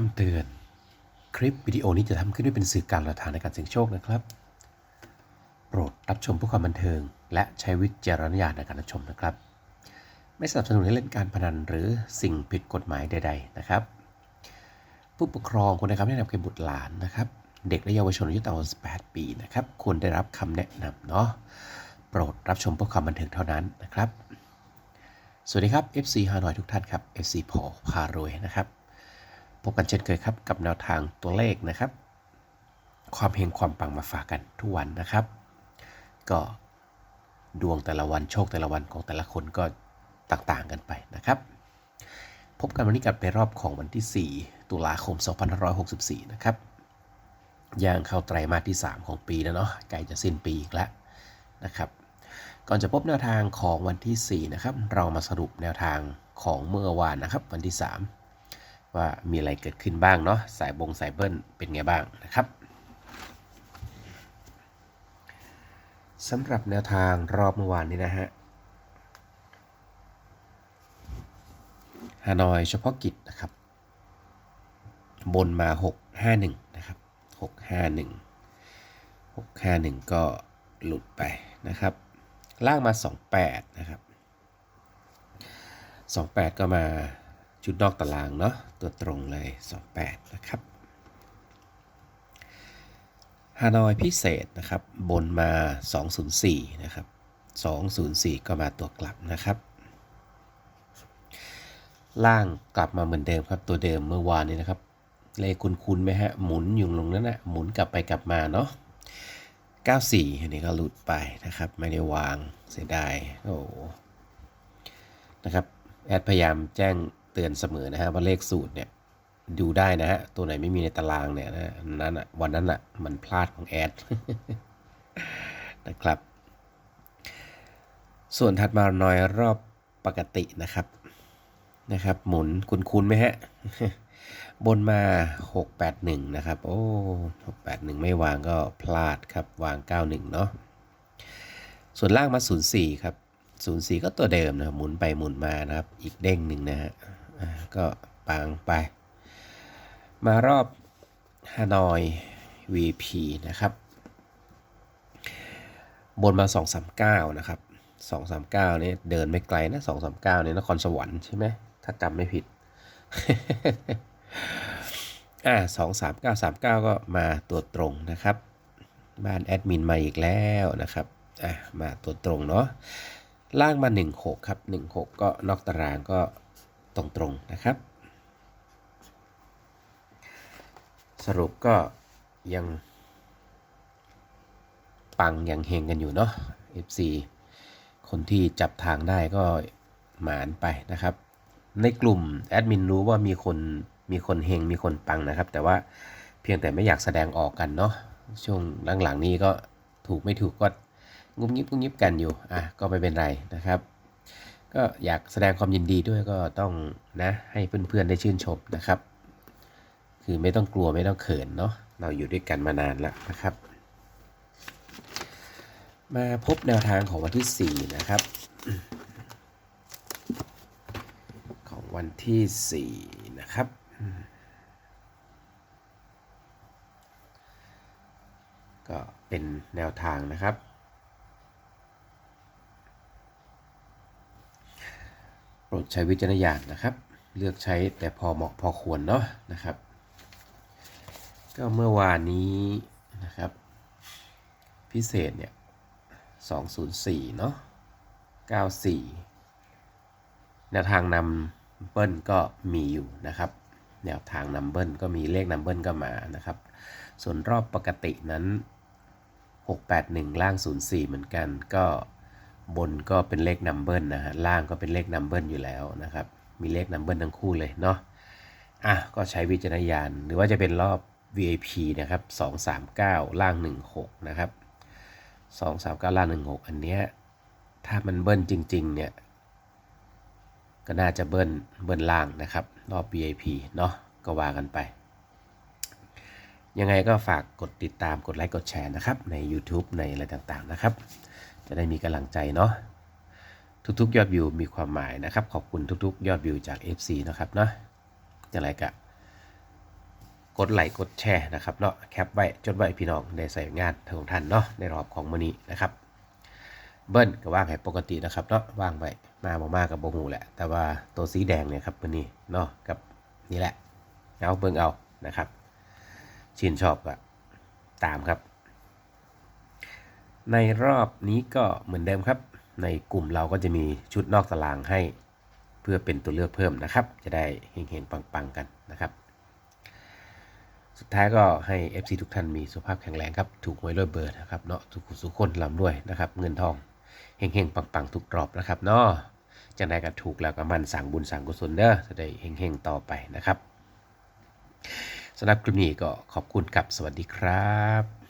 คำเตือน คลิปวิดีโอนี้จะทำขึ้นด้วยเป็นสื่อการละทานในการเสี่ยงโชคนะครับ โปรดรับชมเพื่อความบันเทิง และใช้วิจารณญาณในการรับชมนะครับ ไม่สนับสนุนให้เล่นการพนันหรือสิ่งผิดกฎหมายใด ๆ นะครับ ผู้ปกครองควรนะครับแนะนำแก่บุตรหลานนะครับ เด็กและเยาวชนอายุต่ำกว่า18 ปีนะครับควรได้รับคำแนะนำเนาะโปรดรับชมเพื่อความบันเทิงเท่านั้นนะครับ สวัสดีครับ FC ฮานอยทุกท่านครับ FC พอพารวยนะครับ พบกันเช่นเคยครับกับแนวทางตัวเลขนะครับ ความเฮงความปังมาฝากกันทุกวันนะครับ ก็ดวงแต่ละวันโชคแต่ละวันของแต่ละคนก็ต่างๆกันไปนะครับ พบกันวันนี้กับในรอบของวันที่ 4 ตุลาคม 2564 นะครับย่างเข้าไตรมาสที่ 3 ของปีแล้วเนาะใกล้จะสิ้นปีอีกแล้วนะครับ ก่อนจะพบแนวทางของวันที่ 4 นะครับ เรามาสรุปแนวทางของเมื่อวานนะครับ วันที่ 3 ว่ามีอะไรเกิดขึ้นบ้างเนาะสายบงสายเบิ้ลเป็นไงบ้างนะครับสำหรับแนวทางรอบเมื่อวานนี้นะฮะฮานอยเฉพาะกิจนะครับ บนมา 651 นะครับ 651 651 ก็หลุดไปนะครับ ล่างมา 28 นะครับ 28 ก็มา ชุดนอกตารางเนาะตัวตรงเลย 28 นะครับฮานอยพิเศษนะครับ บนมา 204 นะครับ 204 ก็มาตัวกลับนะครับ ล่างกลับมาเหมือนเดิมครับ ตัวเดิมเมื่อวานนี้นะครับ เลขคุ้นๆไหมฮะ หมุนอยู่ลงนั้นนะหมุนกลับไปกลับมาเนาะ94 อันนี้ก็หลุดไปนะครับ ไม่ได้วางเสียดายโอ้นะครับ แอดพยายามแจ้ง เตือนเสมอนะฮะว่าเลขสูตรเนี่ยดูได้นะฮะ ตัวไหนไม่มีในตารางเนี่ยนะนั้นอะวันนั้นอะมันพลาดของแอดนะครับ ส่วนถัดมาหน่อยรอบปกตินะครับนะครับ หมุนคุ้นๆไหมฮะ บนมา 681 นะครับ โอ้ 681 ไม่วางก็พลาดครับ วาง 91 เนาะส่วนล่างมา 04 ครับ 04 ก็ตัวเดิมนะหมุนไปหมุนมานะครับ อีกเด้งหนึ่งนะฮะ ก็ปังไป มารอบฮานอย VP นะครับ บนมา 239 นะครับ 239นี่เดินไม่ไกลนะ 239เนี่นครสวรรค์ใช่ไหมถ้าจำไม่ผิด อ่าสองสามเก้าสามเก้าก็มาตัวตรงนะครับ บ้านแอดมินมาอีกแล้วนะครับอะมาตัวตรงเนาะล่างมา 16 ครับ 16 ก็นอกตารางก็ ตรงๆนะครับ สรุปก็ยังปังยังเฮงกันอยู่เนาะ FC คนที่จับทางได้ก็หมานไปนะครับ ในกลุ่มแอดมินรู้ว่ามีคนมีคนเฮงมีคนปังนะครับ แต่ว่าเพียงแต่ไม่อยากแสดงออกกันเนาะช่วงหลังๆนี้ก็ถูกไม่ถูกก็งุบงิบงุบงิบกันอยู่ อะ ก็ไม่เป็นไรนะครับ ก็อยากแสดงความยินดีด้วยก็ต้องนะให้เพื่อนๆได้ชื่นชมนะครับ คือไม่ต้องกลัวไม่ต้องเขินเนาะเราอยู่ด้วยกันมานานแล้วนะครับ มาพบแนวทางของวันที่ 4 นะครับ ของวันที่ 4 นะครับก็เป็นแนวทางนะครับ โปร ดใช้วิจารณญาณนะครับ เลือกใช้แต่พอเหมาะพอควรเนาะนะครับ ก็เมื่อวานนี้นะครับ พิเศษเนี่ย204 เนาะ94 แนวทางนำเบิ้ลก็มีอยู่นะครับ แนวทางนำเบิ้ลก็มีเลขนำเบิ้ลก็มานะครับ ส่วนรอบปกตินั้น 681 ล่าง 04 เหมือนกันก็ บนก็เป็นเลขนัมเบิลนะฮะล่างก็เป็นเลขนัมเบิลอยู่แล้วนะครับ มีเลขนัมเบิลทั้งคู่เลยเนาะอะก็ใช้วิจารณญาณหรือว่าจะเป็นรอบ VIP นะครับ 239 ล่าง 16 นะครับ 239 ล่าง 16 อันเนี้ยถ้ามันเบิ้ลจริง ๆ เนี่ย ก็น่าจะเบิ้ลเบิ้ลล่างนะครับ รอบ VIP เนาะก็ว่ากันไป ยังไงก็ฝากกดติดตามกดไลค์กดแชร์นะครับ ใน YouTube ในอะไรต่างๆนะครับ จะได้มีกำลังใจเนาะทุกๆ ยอดวิวมีความหมายนะครับ ขอบคุณทุกๆ ยอดวิวจาก FC นะครับเนาะอย่างไรก็กดไลค์กดแชร์นะครับเนาะแคปไว้จดไว้พี่น้องได้ใส่งานของท่านเนาะในรอบของมื้อนี้นะครับ เบิ้ลก็ว่างให้ปกตินะครับเนาะว่างไว้มาบ่มากกับบ่ฮู้แหละ แต่ว่าตัวสีแดงเนี่ยครับมื้อนี้เนาะกับนี่แหละเอาเบิ่งเอานะครับชื่นชอบก็ตามครับ ในรอบนี้ก็เหมือนเดิมครับ ในกลุ่มเราก็จะมีชุดนอกตารางให้ เพื่อเป็นตัวเลือกเพิ่มนะครับ จะได้เฮงๆปังๆกันนะครับ สุดท้ายก็ให้ FC ทุกท่านมีสุขภาพแข็งแรงครับ ถูกหวยรวยเบอร์นะครับเนาะทุกสุขคนลำรวยนะครับ เงินทองเฮงๆปังๆทุกรอบนะครับเนาะจังใดก็ถูกแล้วก็มันสั่งบุญสั่งกุศลเด้อจะได้เฮงๆต่อไปนะครับสำหรับคลิปนี้ก็ขอบคุณครับสวัสดีครับ